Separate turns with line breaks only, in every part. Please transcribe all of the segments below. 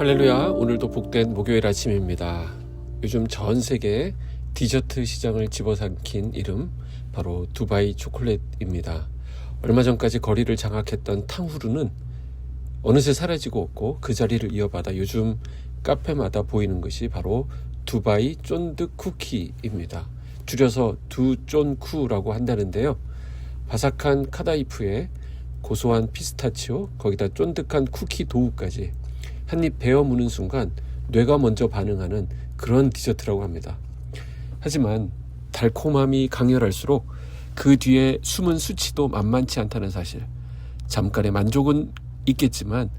할렐루야. 오늘도 복된 목요일 아침입니다. 요즘 전 세계 디저트 시장을 집어삼킨 이름 바로 두바이 초콜릿입니다. 얼마 전까지 거리를 장악했던 탕후루는 어느새 사라지고 없고 그 자리를 이어받아 요즘 카페마다 보이는 것이 바로 두바이 쫀득 쿠키입니다. 줄여서 두쫀쿠라고 한다는데요. 바삭한 카다이프에 고소한 피스타치오 거기다 쫀득한 쿠키 도우까지 한 입 베어 무는 순간 뇌가 먼저 반응하는 그런 디저트라고 합니다. 하지만 달콤함이 강렬할수록 그 뒤에 숨은 수치도 만만치 않다는 사실. 잠깐의 만족은 있겠지만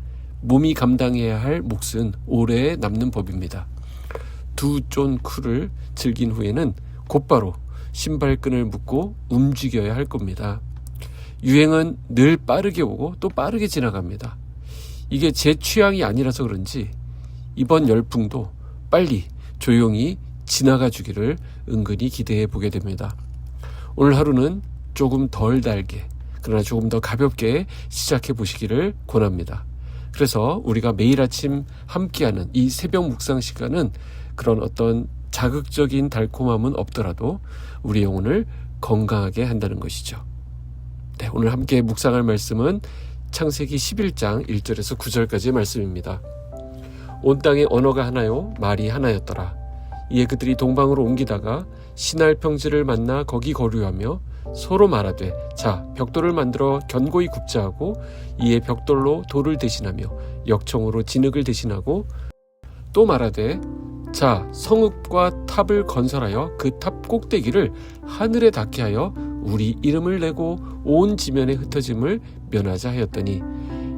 몸이 감당해야 할 몫은 오래 남는 법입니다. 두 쫀쿠를 즐긴 후에는 곧바로 신발끈을 묶고 움직여야 할 겁니다. 유행은 늘 빠르게 오고 또 빠르게 지나갑니다. 이게 제 취향이 아니라서 그런지 이번 열풍도 빨리 조용히 지나가 주기를 은근히 기대해 보게 됩니다. 오늘 하루는 조금 덜 달게 그러나 조금 더 가볍게 시작해 보시기를 권합니다. 그래서 우리가 매일 아침 함께하는 이 새벽 묵상 시간은 그런 어떤 자극적인 달콤함은 없더라도 우리 영혼을 건강하게 한다는 것이죠. 네, 오늘 함께 묵상할 말씀은 창세기 11장 1절에서 9절까지의 말씀입니다. 온 땅에 언어가 하나요, 말이 하나였더라. 이에 그들이 동방으로 옮기다가 신할 평지를 만나 거기 거류하며 서로 말하되 자 벽돌을 만들어 견고히 굽자 하고 이에 벽돌로 돌을 대신하며 역청으로 진흙을 대신하고 또 말하되 자 성읍과 탑을 건설하여 그 탑 꼭대기를 하늘에 닿게 하여 우리 이름을 내고 온 지면에 흩어짐을 면하자 하였더니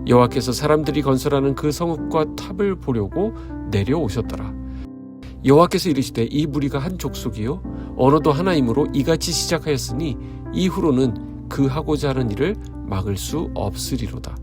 여호와께서 사람들이 건설하는 그 성읍과 탑을 보려고 내려오셨더라. 여호와께서 이르시되 이 무리가 한 족속이요 언어도 하나이므로 이같이 시작하였으니 이후로는 그 하고자 하는 일을 막을 수 없으리로다.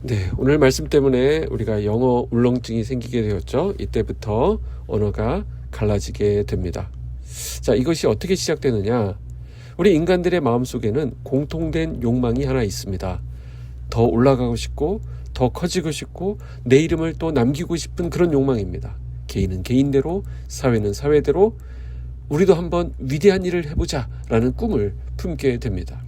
네, 오늘 말씀 때문에 우리가 영어 울렁증이 생기게 되었죠. 이때부터 언어가 갈라지게 됩니다. 자, 이것이 어떻게 시작되느냐? 우리 인간들의 마음속에는 공통된 욕망이 하나 있습니다. 더 올라가고 싶고, 더 커지고 싶고, 내 이름을 또 남기고 싶은 그런 욕망입니다. 개인은 개인대로, 사회는 사회대로, 우리도 한번 위대한 일을 해보자 라는 꿈을 품게 됩니다.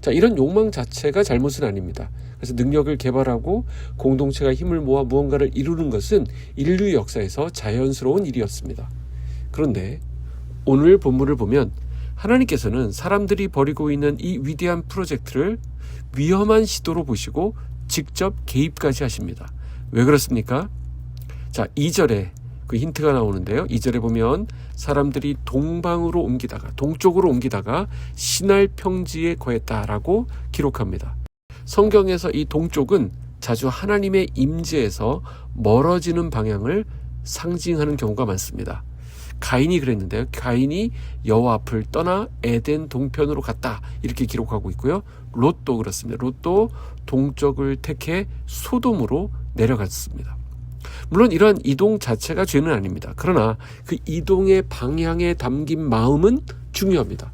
자, 이런 욕망 자체가 잘못은 아닙니다. 그래서 능력을 개발하고 공동체가 힘을 모아 무언가를 이루는 것은 인류 역사에서 자연스러운 일이었습니다. 그런데 오늘 본문을 보면 하나님께서는 사람들이 벌이고 있는 이 위대한 프로젝트를 위험한 시도로 보시고 직접 개입까지 하십니다. 왜 그렇습니까? 자, 2절에 그 힌트가 나오는데요. 2절에 보면 사람들이 동방으로 옮기다가 동쪽으로 옮기다가 신할 평지에 거했다라고 기록합니다. 성경에서 이 동쪽은 자주 하나님의 임재에서 멀어지는 방향을 상징하는 경우가 많습니다. 가인이 그랬는데요. 가인이 여호와 앞을 떠나 에덴 동편으로 갔다 이렇게 기록하고 있고요. 롯도 그렇습니다. 롯도 동쪽을 택해 소돔으로 내려갔습니다. 물론 이러한 이동 자체가 죄는 아닙니다. 그러나 그 이동의 방향에 담긴 마음은 중요합니다.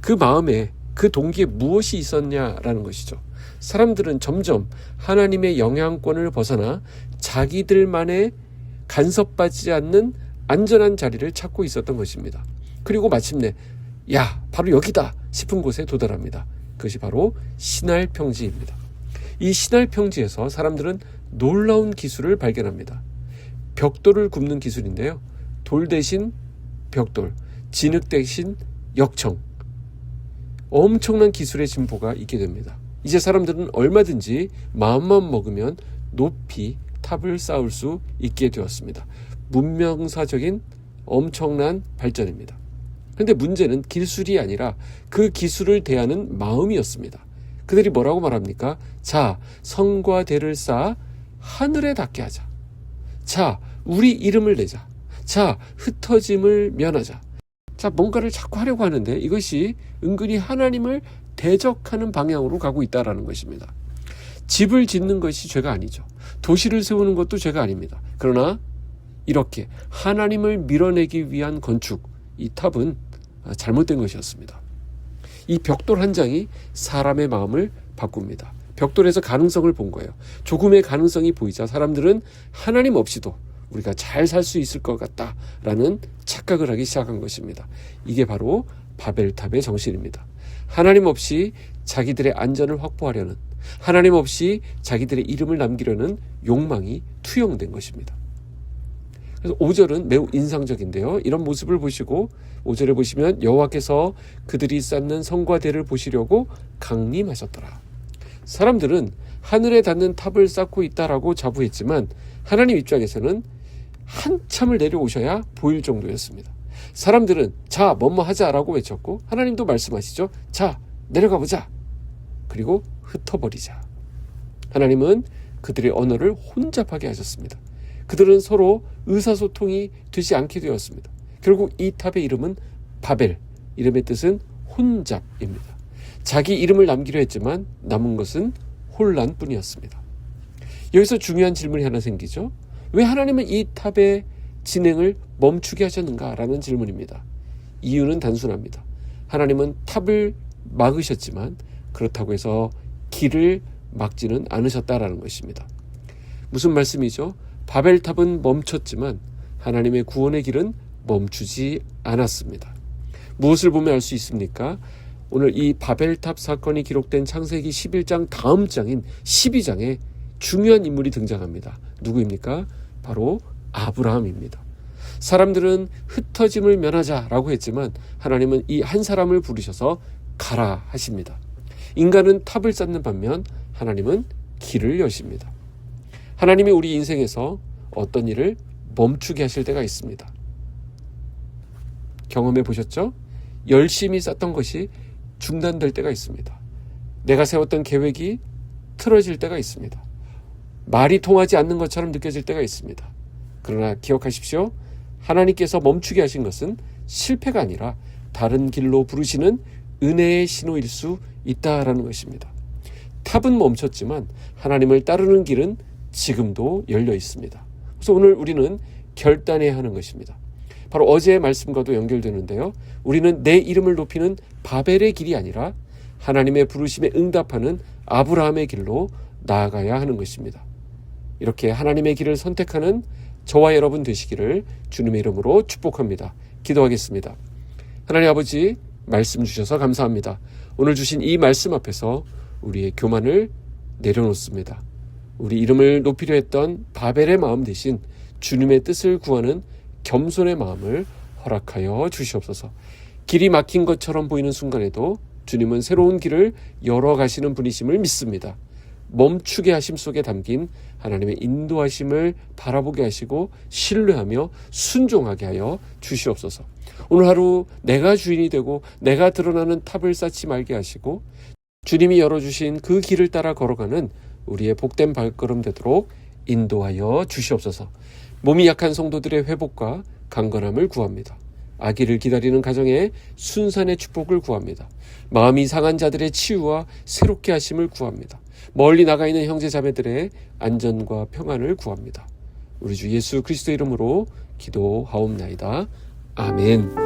그 마음에 그 동기에 무엇이 있었냐라는 것이죠. 사람들은 점점 하나님의 영향권을 벗어나 자기들만의 간섭받지 않는 안전한 자리를 찾고 있었던 것입니다. 그리고 마침내 야 바로 여기다 싶은 곳에 도달합니다. 그것이 바로 신할 평지입니다. 이 신할 평지에서 사람들은 놀라운 기술을 발견합니다. 벽돌을 굽는 기술인데요. 돌 대신 벽돌, 진흙 대신 역청. 엄청난 기술의 진보가 있게 됩니다. 이제 사람들은 얼마든지 마음만 먹으면 높이 탑을 쌓을 수 있게 되었습니다. 문명사적인 엄청난 발전입니다. 그런데 문제는 기술이 아니라 그 기술을 대하는 마음이었습니다. 그들이 뭐라고 말합니까? 자, 성과 대를 쌓아 하늘에 닿게 하자. 자, 우리 이름을 내자. 자, 흩어짐을 면하자. 자, 뭔가를 자꾸 하려고 하는데 이것이 은근히 하나님을 대적하는 방향으로 가고 있다라는 것입니다. 집을 짓는 것이 죄가 아니죠. 도시를 세우는 것도 죄가 아닙니다. 그러나 이렇게 하나님을 밀어내기 위한 건축, 이 탑은 잘못된 것이었습니다. 이 벽돌 한 장이 사람의 마음을 바꿉니다. 벽돌에서 가능성을 본 거예요. 조금의 가능성이 보이자 사람들은 하나님 없이도 우리가 잘 살 수 있을 것 같다라는 착각을 하기 시작한 것입니다. 이게 바로 바벨탑의 정신입니다. 하나님 없이 자기들의 안전을 확보하려는 하나님 없이 자기들의 이름을 남기려는 욕망이 투영된 것입니다. 그래서 5절은 매우 인상적인데요. 이런 모습을 보시고 5절에 보시면 여호와께서 그들이 쌓는 성과 대를 보시려고 강림하셨더라. 사람들은 하늘에 닿는 탑을 쌓고 있다라고 자부했지만 하나님 입장에서는 한참을 내려오셔야 보일 정도였습니다. 사람들은 자, 뭐뭐 하자라고 외쳤고 하나님도 말씀하시죠. 자, 내려가 보자. 그리고 흩어버리자. 하나님은 그들의 언어를 혼잡하게 하셨습니다. 그들은 서로 의사소통이 되지 않게 되었습니다. 결국 이 탑의 이름은 바벨, 이름의 뜻은 혼잡입니다. 자기 이름을 남기려 했지만 남은 것은 혼란뿐이었습니다. 여기서 중요한 질문이 하나 생기죠. 왜 하나님은 이 탑의 진행을 멈추게 하셨는가라는 질문입니다. 이유는 단순합니다. 하나님은 탑을 막으셨지만 그렇다고 해서 길을 막지는 않으셨다라는 것입니다. 무슨 말씀이죠? 바벨탑은 멈췄지만 하나님의 구원의 길은 멈추지 않았습니다. 무엇을 보면 알 수 있습니까? 오늘 이 바벨탑 사건이 기록된 창세기 11장 다음 장인 12장에 중요한 인물이 등장합니다. 누구입니까? 바로 아브라함입니다. 사람들은 흩어짐을 면하자라고 했지만 하나님은 이 한 사람을 부르셔서 가라 하십니다. 인간은 탑을 쌓는 반면 하나님은 길을 여십니다. 하나님이 우리 인생에서 어떤 일을 멈추게 하실 때가 있습니다. 경험해 보셨죠? 열심히 쌓던 것이 중단될 때가 있습니다. 내가 세웠던 계획이 틀어질 때가 있습니다. 말이 통하지 않는 것처럼 느껴질 때가 있습니다. 그러나 기억하십시오. 하나님께서 멈추게 하신 것은 실패가 아니라 다른 길로 부르시는 은혜의 신호일 수 있다라는 것입니다. 탑은 멈췄지만 하나님을 따르는 길은 지금도 열려 있습니다. 그래서 오늘 우리는 결단해야 하는 것입니다. 바로 어제의 말씀과도 연결되는데요. 우리는 내 이름을 높이는 바벨의 길이 아니라 하나님의 부르심에 응답하는 아브라함의 길로 나아가야 하는 것입니다. 이렇게 하나님의 길을 선택하는 저와 여러분 되시기를 주님의 이름으로 축복합니다. 기도하겠습니다. 하나님 아버지 말씀 주셔서 감사합니다. 오늘 주신 이 말씀 앞에서 우리의 교만을 내려놓습니다. 우리 이름을 높이려 했던 바벨의 마음 대신 주님의 뜻을 구하는 겸손의 마음을 허락하여 주시옵소서. 길이 막힌 것처럼 보이는 순간에도 주님은 새로운 길을 열어 가시는 분이심을 믿습니다. 멈추게 하심 속에 담긴 하나님의 인도하심을 바라보게 하시고 신뢰하며 순종하게 하여 주시옵소서. 오늘 하루 내가 주인이 되고 내가 드러나는 탑을 쌓지 말게 하시고 주님이 열어주신 그 길을 따라 걸어가는 우리의 복된 발걸음 되도록 인도하여 주시옵소서. 몸이 약한 성도들의 회복과 강건함을 구합니다. 아기를 기다리는 가정에 순산의 축복을 구합니다. 마음이 상한 자들의 치유와 새롭게 하심을 구합니다. 멀리 나가 있는 형제 자매들의 안전과 평안을 구합니다. 우리 주 예수 그리스도 이름으로 기도하옵나이다. 아멘.